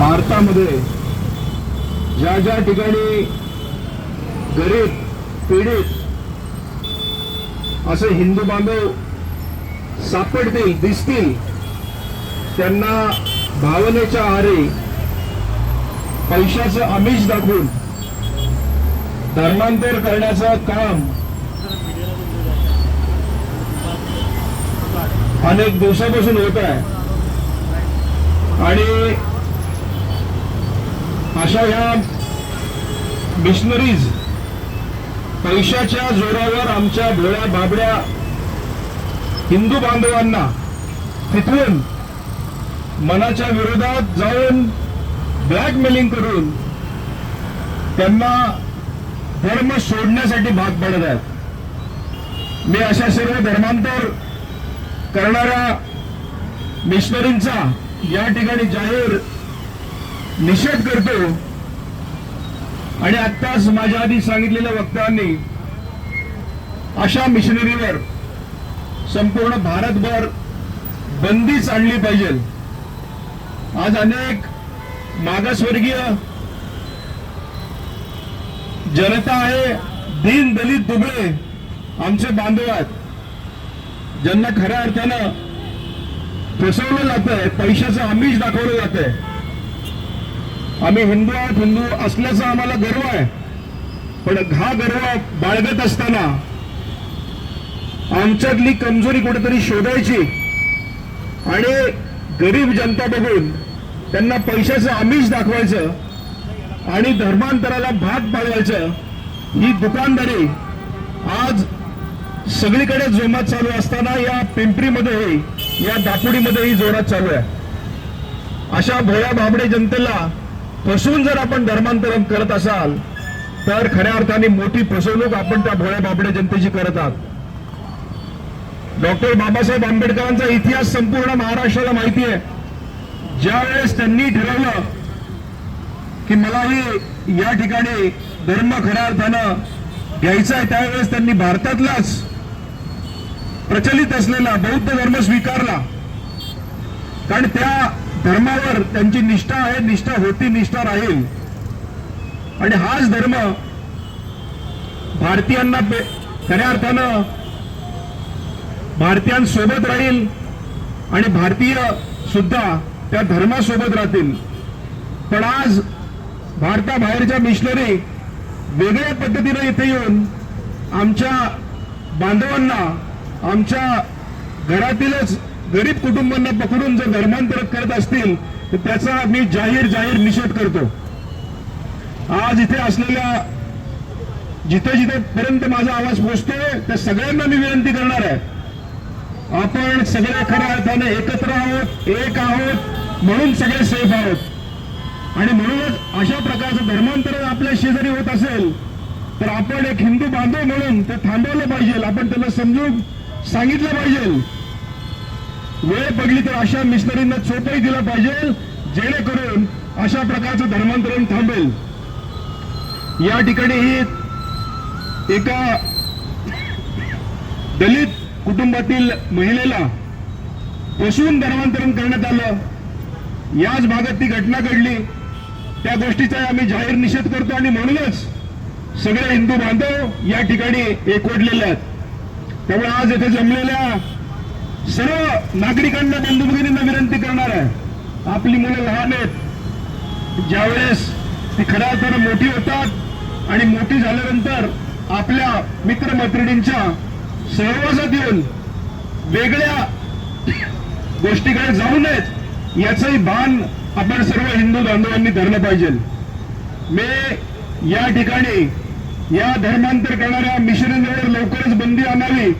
भारतामध्ये ज्या ज्या ठिकाणी गरीब पीडित असे हिंदू बांधव सापडतील दिसतील त्यांना भावनेच्या आरे पैशाचं आमिष दाखवून धर्मांतर करण्याचं काम अनेक दिवसापासून होत आहे. आणि अशा ह्या मिशनरीज पैशाच्या जोरावर आमच्या भोळ्या बाबड्या हिंदू बांधवांना तिथून मनाच्या विरोधात जाऊन ब्लॅकमेलिंग करून त्यांना धर्म सोडण्यासाठी भाग पडत आहेत. मी अशा सर्व धर्मांतर करणाऱ्या मिशनरींचा या ठिकाणी जाहीर निषेध करतो. आणि आत्ताच माझ्या आधी सांगितलेल्या वक्त्यांनी अशा मिशनरीवर संपूर्ण भारतभर बंदीच आणली पाहिजे. आज अनेक मागासवर्गीय जनता आहे दीन दलित दुबळे आमचे बांधव आहेत. ज्यांना खऱ्या अर्थानं फसवलं जातंय पैशाचं आमिष दाखवलं जातंय. आम्ही हिंदू आहोत हिंदू असल्याचा आम्हाला गर्व आहे. पण हा गर्व बाळगत असताना आमच्यातली कमजोरी कुठेतरी शोधायची आणि गरीब जनता बघून त्यांना पैशाचं आमिष दाखवायचं आणि धर्मांतराला भाग पाडवायचं ही दुकानदारी आज सगळीकडे जोमात चालू असताना या पिंपरीमध्येही या दापोडीमध्येही जोरात चालू आहे. अशा भोळ्या भाबडे जनतेला फसवून जर आपण धर्मांतरण करत असाल तर खऱ्या अर्थाने मोठी फसवणूक आपण त्या भोळ्या बाबडे जनतेची करत आहात. डॉक्टर बाबासाहेब आंबेडकरांचा इतिहास संपूर्ण महाराष्ट्राला माहिती आहे. ज्या वेळेस त्यांनी ठरवलं की मलाही या ठिकाणी धर्म खऱ्या अर्थानं घ्यायचा आहे त्यावेळेस त्यांनी भारतातलाच प्रचलित असलेला बौद्ध धर्म स्वीकारला. कारण त्या धर्मावर त्यांची निष्ठा आहे निष्ठा होती निष्ठा राहील. आणि हाच धर्म भारतीयांना खऱ्या अर्थानं भारतीयांसोबत राहील आणि भारतीय सुद्धा त्या धर्मासोबत राहतील. पण आज भारताबाहेरच्या मिशनरी वेगळ्या पद्धतीने इथे येऊन आमच्या बांधवांना आमच्या घरातीलच गरीब कुटुंबांना पकडून जर धर्मांतर करत असतील तर त्याचा मी जाहीर जाहीर निषेध करतो. आज इथे असलेल्या जिथे जिथे पर्यंत माझा आवाज पोहोचतोय त्या सगळ्यांना मी विनंती करणार आहे. आपण सगळ्या खऱ्या अर्थाने एकत्र आहोत एक आहोत म्हणून सगळे सेफ आहोत. आणि म्हणूनच अशा प्रकारचं धर्मांतर आपल्या शेजारी होत असेल तर आपण एक हिंदू बांधव म्हणून ते थांबवलं पाहिजे. आपण त्याला समजून सांगितलं पाहिजे. वेळ पडली तर अशा मिशनरींना चोपही दिला पाहिजे जेणेकरून अशा प्रकारचं धर्मांतरण थांबेल. या ठिकाणी ही एका दलित कुटुंबातील महिलेला फसवून धर्मांतरण करण्यात आलं. याच भागात ती घटना घडली. त्या गोष्टीचा आम्ही जाहीर निषेध करतो आणि म्हणूनच सगळे हिंदू बांधव या ठिकाणी एकवटलेले आहेत. त्यामुळे आज येथे जमलेल्या सर्व नागरिकांना बंधू भगिनींना विनंती करणार आहे. आपली मुलं लहान आहेत. ज्यावेळेस ती खऱ्या अर्थानं मोठी होतात आणि मोठी झाल्यानंतर आपल्या मित्रमैत्रिणींच्या सहवासात येऊन वेगळ्या गोष्टीकडे जाऊ नयेत याचंही भान आपण सर्व हिंदू बांधवांनी धरलं पाहिजे. मी या ठिकाणी या धर्मांतर करणाऱ्या मिशनरीवर लवकरच बंदी आणावी